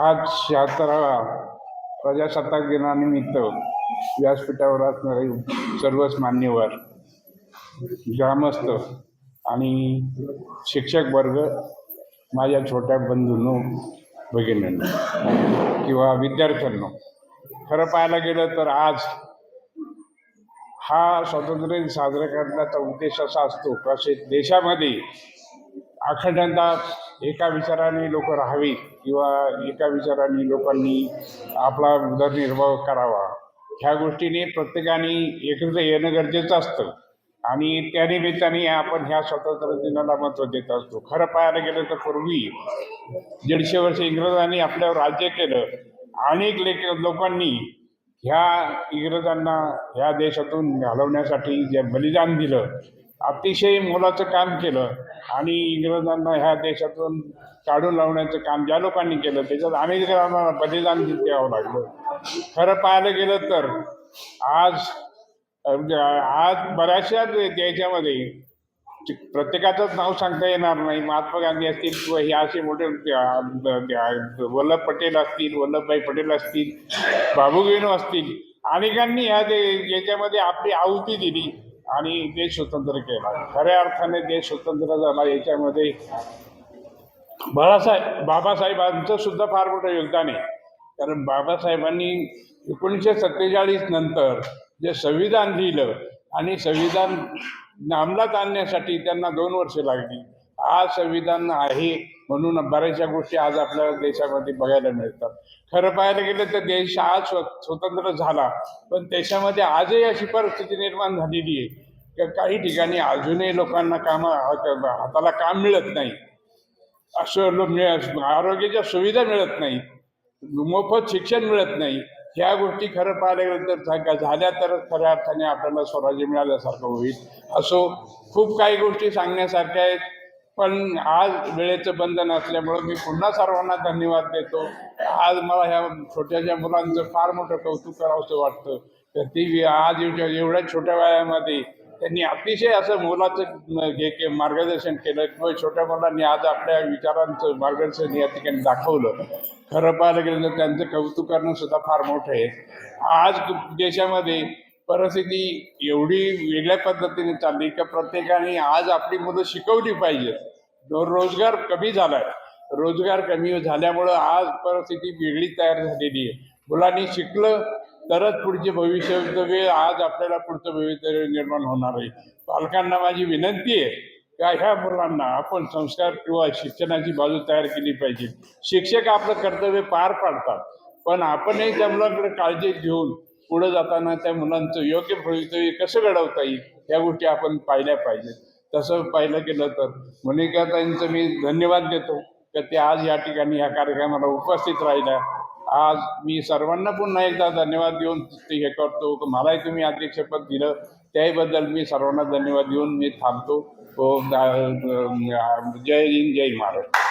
आज शहात्तरावा प्रजासत्ताक दिनानिमित्त व्यासपीठावर असणारे सर्वच मान्यवर ग्रामस्थ आणि शिक्षक वर्ग माझ्या छोट्या बंधूंनो भगिनींनो किंवा विद्यार्थ्यांनो खरं पाहायला गेलं तर आज हा स्वातंत्र्य दिन साजरा करण्याचा उद्देश असा असतो कसे देशामध्ये अखंडता एका विचाराने लोक राहावी किंवा एका विचाराने लोकांनी आपला उदरनिर्वाह करावा ह्या गोष्टीने प्रत्येकाने एकत्र येणं गरजेचं असतं. आणि त्या निमित्ताने आपण ह्या स्वातंत्र्य दिनाला महत्त्व देत असतो. खरं पाहायला गेलं तर पूर्वी दीडशे वर्ष इंग्रजांनी आपल्यावर राज्य केलं. अनेक लेख लोकांनी ह्या इंग्रजांना ह्या देशातून घालवण्यासाठी जे बलिदान दिलं. अतिशय मोलाचं काम केलं आणि इंग्रजांना ह्या देशातून काढून लावण्याचं काम ज्या लोकांनी केलं त्याच्यात अनेकांना बलिदान द्यावं लागलं. खरं पाहायला गेलं तर आज आज बऱ्याचशा दे- प्रत्येकाचंच नाव सांगता येणार नाही. महात्मा गांधी असतील किंवा हे असे मोठे वल्लभ पटेल असतील वल्लभभाई पटेल असतील बाबू असतील अनेकांनी ह्या दे याच्यामध्ये आपली आहुती दिली. आणि देश स्वतंत्र केला. खऱ्या अर्थाने देश स्वतंत्र झाला याच्यामध्ये बाळासाहेब बाबासाहेबांचं सुद्धा फार मोठं योगदान आहे. कारण बाबासाहेबांनी एकोणीसशे सत्तेचाळीस नंतर जे संविधान लिहिलं आणि संविधान अंमलात आणण्यासाठी त्यांना दोन वर्षे लागली. आज संविधान आहे म्हणून बऱ्याचशा गोष्टी आज आपल्या देशामध्ये बघायला मिळतात. खरं पाहायला गेलं तर देश आज स्व स्वतंत्र झाला पण देशामध्ये आजही अशी परिस्थिती निर्माण झालेली आहे. की काही ठिकाणी अजूनही लोकांना काम हाताला काम मिळत नाही. असं मिळ- आरोग्याच्या सुविधा मिळत नाही. मोफत शिक्षण मिळत नाही. ह्या गोष्टी खरं पाहायला गेलं तर झा- झाल्या तर खऱ्या अर्थाने आपल्याला स्वराज्य मिळाल्यासारखं होईल. असो खूप काही गोष्टी सांगण्यासारख्या आहेत. पण आज वेळेचं बंधन असल्यामुळं मी पुन्हा सर्वांना धन्यवाद देतो. आज मला ह्या छोट्याशा मुलांचं फार मोठं कौतुक करावंसं वाटतं तर ती आज एवढ्या एवढ्या छोट्या वयामध्ये त्यांनी अतिशय असं मुलाचं हे के मार्गदर्शन केलं. किंवा छोट्या मुलांनी आज आपल्या विचारांचं मार्गदर्शन या ठिकाणी दाखवलं. खरं पाहायला गेलं तर त्यांचं कौतुक करणं सुद्धा फार मोठं आहे. आज देशामध्ये परिस्थिती एवढी वेगळ्या पद्धतीने चालली का प्रत्येकाने आज आपली मुलं शिकवली पाहिजे. रोजगार कमी झालाय रोजगार कमी झाल्यामुळं आज परिस्थिती वेगळी तयार झालेली आहे. मुलांनी शिकलं तरच पुढचे भविष्य आज आपल्याला पुढचं भवितव्य निर्माण होणार आहे. पालकांना माझी विनंती आहे का ह्या मुलांना आपण संस्कार किंवा शिक्षणाची बाजू तयार केली पाहिजे. शिक्षक आपलं कर्तव्य पार पाडतात पण आपणही त्या मुलांकडे काळजी घेऊन पुढे जाताना त्या मुलांचं योग्य भवितव्य कसं घडवता येईल या गोष्टी आपण पाहिल्या पाहिजेत. तसं पाहिलं गेलं तर मोनिकाताईंचं मी धन्यवाद देतो की ते आज या ठिकाणी ह्या कार्यक्रमाला उपस्थित राहिल्या. आज मी सर्वांना पुन्हा एकदा धन्यवाद देऊन ते हे करतो मलाही तुम्ही अध्यक्षपद दिलं त्याबद्दल मी सर्वांना धन्यवाद देऊन मी थांबतो. जय हिंद जय महाराष्ट्र.